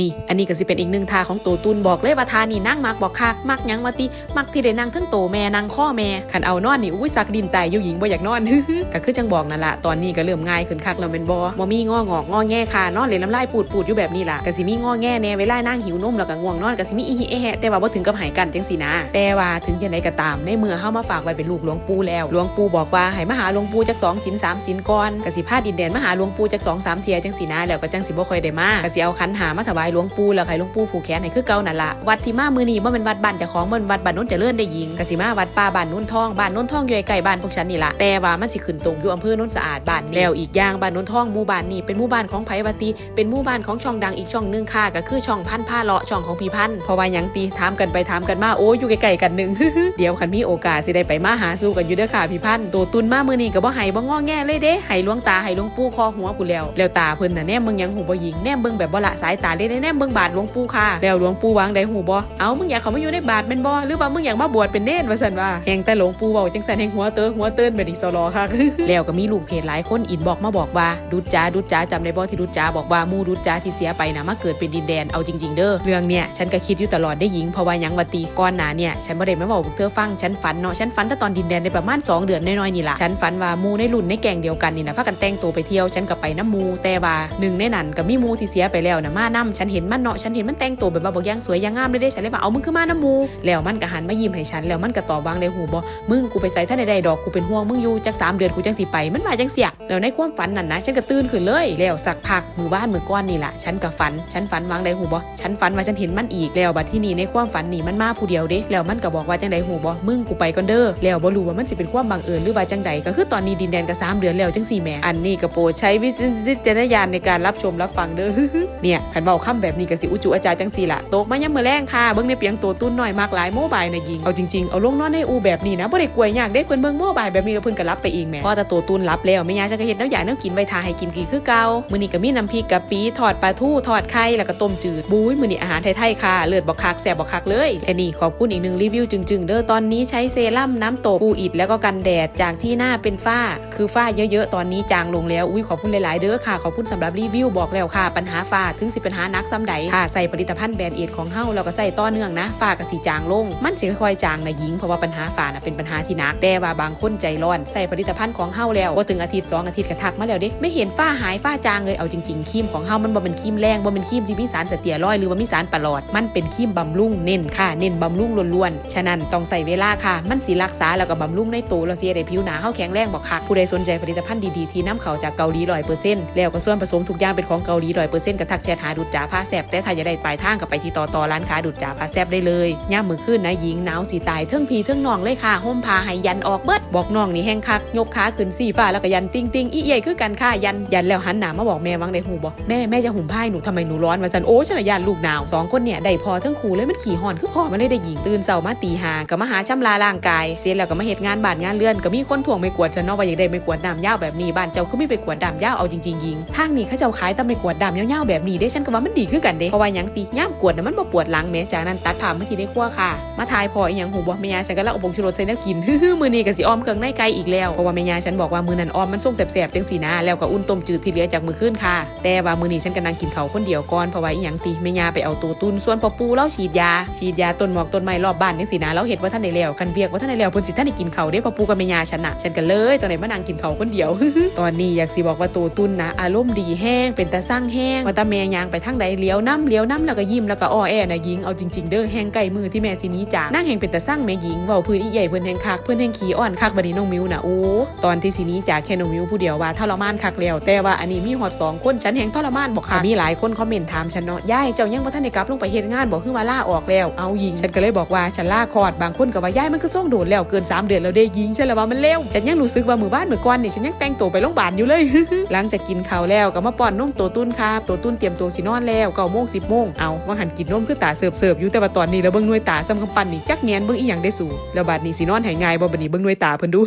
นี่ อันนี้ก็สิเป็นอีกหนึ่งท่าของโตตุนบอกเลยว่าท่านี่นั่งมักบอกคักมักยังมาติมักที่ได้นั่งทั้งโตแม่นั่งข้อแม่คันเอานอนนี่อุ้ยสักดินไตอยู่หญิงบ่อยากนอนก็คือจังบอกนั่นละตอนนี้ก็เริ่มง่ายขึ้นคักแล้วเป็นบ่บ่มีงองอกงอแง่ค่ะนอนเลยน้ำลายปูดปูดอยู่แบบนี้ล่ะก็สิมีงอแง่แน่เวลานั่งหิวนมแล้วก็ง่วงนอนก็สิมีอีหิเอแหะแต่ว่าบ่ถึงกับหายกันจังสินะ แต่ว่าถึงจะไหนก็ตามในเมื่อเฮามาฝากไว้เป็นลูกหลวงปู่แล้วหลวงปู่บอกว่าให้มาหาหลวงปู่จักสองศีลสามศีลก่อนก็สิพาดินแดนมาหาหลวงปู่จักสองสามเทียจังสินะแล้วก็จังสิบ่ค่อยได้มากก็สิเอาขันหามาถวายหลวงปู่แล้วให้หลวงปู่ผูกแขนให้คือเก่านั่นละวัดที่มามือนี้บ่แม่นวัดบ้านเจ้าของม่นวัดบ้านโน้นเจริญได้ยิงกสิมาวัดป่าบ้านโน้นทองบ้านโน้นทองอยู่ใกล้บ้านพวกฉันนี่ละแต่ว่ามันสิขึ้นตรงอยู่อำเภอโน้นสะอาดบ้านนี้แล้วอีกอย่างบ้านโน้นทองหมู่บ้านนี้เป็นหมู่บ้านของไผวติเป็นหมู่บ้านของช่องดังอีกช่องหนึงค่ะก็คือช่องพันผ้าเลาะช่องของพี่พันเพราะว่ายังตีถามกันไปถามกันมาโอ้ยอยู่ใกล้ๆกันหนึงเดี๋ยวคันมีโอกาสสิได้ไปมาหาสู่กันอยู่เด้อค่ะพี่พันตัวตุนมามือนี้ก็บ่ให้บ่งอแงเลยเด้ให้หลวงตาให้หลวงปู่คอหัวกูแล้วแล้วตาเพิ่นน่ะแนมเบิ่งยังหูบ่หญิงแนมเบิ่งแบบบ่ละสายตาได้แนมเบิ่งบาทหลวงปู่ค่ะแล้วหลวงปู่วางได้หูบ่เอามึงอยากเขามาอยู่ในบาทแม่นบ่หรือว่ามึงอยากมาบวชเป็นเนรว่าซั่นว่าแฮงแต่หลวงปู่เว้าจังซั่นแฮงหัวเตอหัวเติ้นแบบนี้ซอรอค่ะแล้วก็มีลูกเพจหลายคนอินบอกมาบอกว่าดุจจาดุจจาจำได้บ่ที่ดุจจาบอกว่ามู่ดุจจาที่เสียไปนะมาเกิดเป็นดินแดนเอาจริง ๆ เด้อเรื่องเนี่ยฉันก็คิดอยู่ตลอดได้หญิงเพราะว่ายังวัตีก่อนหนาเนี่ยฉันบ่ได้มาบอกพวกเธอฟังฉันฝันเนาะฉันฝันแต่ตอนดินแดนได้ประมาณ2เดือนน้อยๆนี่ล่ะฉันฝันว่ามู่ในรุ่นในแก่งเดียวกันนี่นะพากันแต่งตัวไปเที่ยวฉันก็ไปน้ำมูแต่ว่าหนึ่งในนั้นก็มีมูที่เสียไปแล้วนะมานํฉันเห็นมันเนาะฉันเห็นมันแต่งตัวแบบว่าบอกย่างสวยย่างงามเลยเด้ฉันเลยว่าเอามึงขึ้นมาน้ำมูแล้วมันก็หันมายิ้มให้ฉันแล้วมันก็ตอบวางในหูบ่มึงกูไปใส่ท่านใดดอกกูเป็นห่วงมึงอยู่จักสามเดือนกูจังสิไปมันมาจังเสียแล้วในความฝันนั่นนะฉันก็ตื่นขึ้นเลยแล้วสักพักมือบ้านมือก้อนนี่แหละฉันก็ฝันฉันฝันวางใดหูบ่ฉันฝันว่าฉันเห็นมันอีกแล้วบัดที่นี่ในความฝันนี่มันมาผู้เดียวเด้แล้วมันก็บอกว่าจังใดหูบ่มึงกูไปก่อนเด้อแล้วบ่รู้ว่ามันสิเป็นความบังเอิญหรือว่าจังใดก็คือตอนนี้ดินแดนก็สามเดือนแล้วจังสี่แม่อันนี้ก็โปรใช้วิจารณญาณในการรับชมรับฟังเด้อเนี่ยขันเบาค่ำแบบนี้ก็สิอุจุอาจารย์จังสีละตกมาย่ำมือแรงค่ะเบิ่งในเปียงตัวตุ้นหน่อยมากหลายโมบายนะยิงเอาจริงๆเอาลงนอนในอูแบบนี้นะบ่ได้กลัวยากเด้เพิ่นเบิ่งโมบายแบบนี้แล้วเพิ่นก็รับไปเองแม่พอแต่ตัวตุ้นรับแล้วแม่ยากจะเฮ็ดน้ำยาแน้ำกินไว้ทาให้กินกี่คือเก่ามื้อนี้ก็มีน้ำพริกกะปิทอดปลาทูทอดไข่แล้วก็ต้มจืดบุ้ยมื้อนี้อาหารไทยๆค่ะเลือดบ่คักแซ่บบ่คักเลยและนี่ขอบคุณอีกหนึ่งรีวิวจึงๆเด้อตอนนี้ใช้เซรั่มน้ำตกฟูอิดแล้วก็กันแดดจากที่หน้าเป็นฝ้า คือฝ้าเยอะๆตอนนี้จางลงแล้วอุ้ยขอบคุณหลายๆเด้อค่ะขอบคุณสำหรับรีวิวบอกแล้วค่ะ ปัญหาฝ้าถึงสิปัญหานักซ้ำใดค่ะใส่ผลิตภัณฑ์แบรนด์เอดของเฮาแล้วก็ใส่ต่อเนื่องนะฝ้าก็สิจางลง มันสิค่อยๆจางนะหญิงเพราะว่าปัญหาฝ้าน่ะเป็นปัญหาที่หนักแต่ว่าบางคนใจร้อนใส่ผลิตภัณฑ์ของเฮาแล้วบ่ถึงอาทิตย์สองอาทิตย์ก็ทักมาแล้วเด้ไม่เห็นฝ้าหายฝ้าจางเลยเอาจริงๆครีมของเฮามันบ่เป็นครีมแรงบ่เป็นครีมที่มีสารสเตียรอยด์หรือว่ามีสารปลอด มันเป็นครีมบำรุงเน้นค่ะ เน้นบำรุงล้วนๆฉะนั้นต้องใส่เวลาค่ะ มันสิรักษาแล้วก็บำรุงในตัวเราเสียได้ผิวหนาเฮาแข็งแรงบอกค่ะผู้ใดสนใจผลิตภัณฑ์ดีๆที่นำเข้าจากเกาหลี100%แล้วก็ส่วนผสมทุกอย่างเป็นของเกาหลี100%ก็ทักแชทหาดูจ๋าผ้าแซบแต่ถ้าอยากได้ปลายทางก็ไปที่ต่อต่อร้านค้าดูดจ๋าผ้าแซบได้เลยย่ามมือขึ้นนะหญิงหนาวสีตายเทิงพีเทิงนองเลยค่ะห่มผ้าให้ยันออกเบิดบอกน้องนี่แห้งคักยกขาขึ้นสี่ฟ้าแล้วก็ยันติ้งติ้งอีใหญ่คือกันค่ะยันยันแล้วหันหนามาบอกแม่วังในหูบอกแม่แม่จะห่มผ้าหนูทำไมหนูร้อนมาสันโอ้ฉันนะยันลูกหนาวสองคนเนี่ยได้พอเทั้งคู่เลยมันขี่ห่อนคือพอมันเลยได้หญิงตื่นเสามาตีหาก็มาหาชำลาร่างกายเสร็จแล้วก็มาเหตุงานบาดงานเลื่อนก็มีคนถ่วงไม่กวดฉันนาะว่าอยากได้ไม่กวดน้ำยาวแบบนี้บ้านเจ้าคือไม่ไปกวดน้ำยาวเอาจริงๆยิงทางนี้เขาเจ้าขายแต่ไม่กวดดำยาวๆแบบนี้เด้ฉันก็ว่ามันดีคือกันเด้เพราะว่ายังตีย่ามกวดน่ะมันบ่ปวดหลังแม้จากนั้นตัดผ่ามาทีได้ครัวค่ะ มาทายพออีหยังหูบ่แม่ยาฉันก็ละเอบงชูรสใส่แนวกินมื้อนี้ก็สิอ้อมเครื่องในไก่อีกแล้วเพราะว่าแม่ยาฉันบอกว่ามือนั้นอ้อมมันส่งแสบๆจังสีนะแล้วก็อุ่นต้มจืดที่เหลือจากมื้อคืนค่ะ แต่ว่ามือนี้ฉันก็นั่งกินเขาคนเดียวก่อนเพราะว่าอีหยังตีแม่ยาไปเอาตัวตุนส่วนพ่อปูเล่าฉีดยา ฉีดยาต้นหมอกต้นไม้รอบบ้านจังสีนะแล้วเฮ็ดว่าท่านได้แล้วคันเวียกว่าท่านได้แล้วเพิ่นสิท่านได้กินเขาวเด้พ่อปูกับแม่ยาฉันน่ะฉันก็เลยตอนไหนมานั่งกินเขาคนเดียวตอนนี้อยากสิบอกว่าตัวตุนนะอารมณ์ดีแห้งเป็นตาสร้างแห้งว่าตาแม่ยางไปทางใดเลี้ยวน้ำเลี้ยวน้ำแล้วก็ยิ้มแล้วก็อ้อแอนะยิงเอาจริงๆเด้อแห้งไก่มือที่แม่สินี้จ้านั่งแห่งเป็นตาสร้างแม่หญิงเว้าพื้นอีใหญ่เพิ่อนแห่งคักเพิ่อนแห่งขี้อ่อนคักบัดนี้น้องมิวนะโอ้ตอนที่สินี้จ้าแค่น้องมิวผู้เดียวว่าทรมานคักแล้วแต่ว่าอันนี้มีฮอดสองคนฉันแห่งทรมานบอกค่ะมีหลายคนคอมเมนต์ถามฉันเนาะย่ายเจ้ายังบ่ทันได้กลับลงไปเฮ็ดงานบอกคือว่าล่าออกแล้วเอายิงฉันก็เลยบอกว่าฉันล่าคลอดบางคนก็ว่าย่ายมันคือส่งโดดแล้วเกินสามเดือนแล้วเด้ยิงฉันแล้วว่ามันเร็วฉันยังรู้สึกว่ามือบ้านมือก้อนนี่ฉันยังแต่งตัวไปโรงพยาบาลอยู่เลย หลังจากกินข้าวแล้วก็มาป้อนนมตัวตุ้นครับตัวตุ้นเตรียมตัวสินอนแล้วเก้าโมงสิบโมงเอาว่าหันกินนมคือตาเสิร์ฟเสิร์ฟอยู่แต่ว่าตอนนี้แล้วเบิ่งหน่วยตาซ้ำคำปันนี่จักเงียนเบิ่งอีหยังได้สู่แล้วบาดนี้สินอนหายง่ายบ่บัดนี้เบิ่งหน่วยตาเพิ่นดู